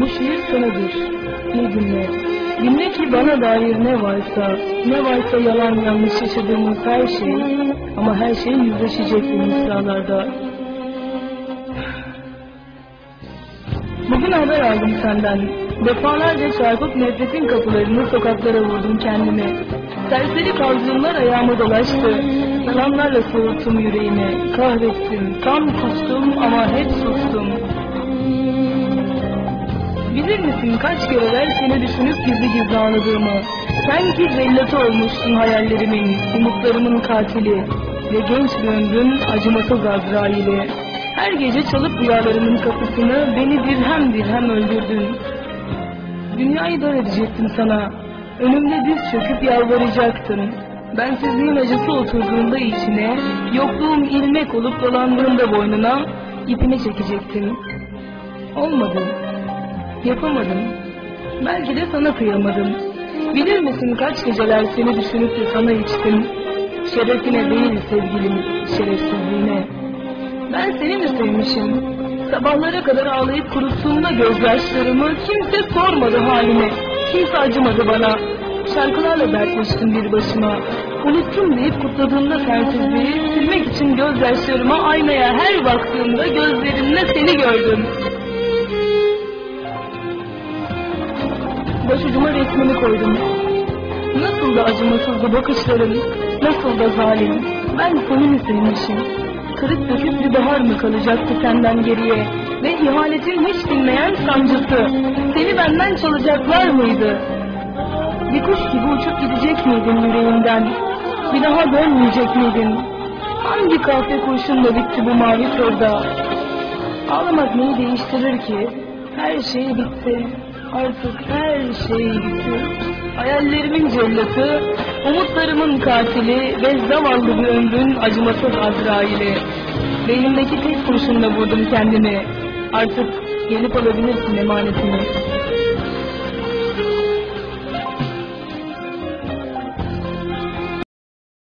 baksana dur. İyi dinle. Dinle ki bana dair ne varsa, ne varsa yalan yanlış yaşadığımız her şey ama her şey yüzleşecek bu mısralarda. Bugün haber aldım senden. Defalarca çarpıp nefretin kapılarını sokaklara vurdum kendimi. Serseri kaldırımlar ayağıma dolaştı. Yalanlarla soğuttum yüreğimi. Kahrettim, tam kustum ama hep sustum. Bilir misin kaç kereler seni düşünüp gizli gizli ağladığımı? Sen ki zellatı olmuştun hayallerimin, umutlarımın katili ve genç bir acımasız Azrail'i. Her gece çalıp rüyalarımın kapısını beni dirhem dirhem öldürdün. Dünyayı dar edecektim sana. Önümde diz çöküp yalvaracaktın. Bensizliğin acısı oturduğunda içine, yokluğum ilmek olup dolandığında boynuna, ipini çekecektin. Olmadı. Yapamadım. Belki de sana kıyamadım. Bilir misin kaç geceler seni düşünüp de sana içtim. Şerefine değil sevgilim, şerefsizliğine. Ben seni mi sevmişim? Sabahlara kadar ağlayıp kuruttuğumda gözyaşlarımı kimse sormadı halime. Kimse acımadı bana. Şarkılarla dertleştim bir başıma. Unuttum deyip kutladığımda sensizliği silmek için gözyaşlarıma aynaya her baktığımda gözlerimle seni gördüm. Başucuma resmini koydum. Nasıl da acımasızdı bakışların, nasıl da zalim. Ben mi sevmişim? Kırık dökük bir bahar mı kalacaktı senden geriye? Ve ihanetin hiç dinmeyen sancısı. Seni benden çalacaklar mıydı? Bir kuş gibi uçup gidecek miydin yüreğimden? Bir daha dönmeyecek miydin? Hangi kahve kurşunla bitti bu mavi turda? Ağlamak neyi değiştirir ki? Her şey bitti. Artık her şey bitti. Hayallerimin cellatı, umutlarımın katili ve zavallı bir ömrün acımasız Azrail'i. Beynimdeki tek kurşunla vurdum kendimi. Artık gelip alabilirsin emanetini.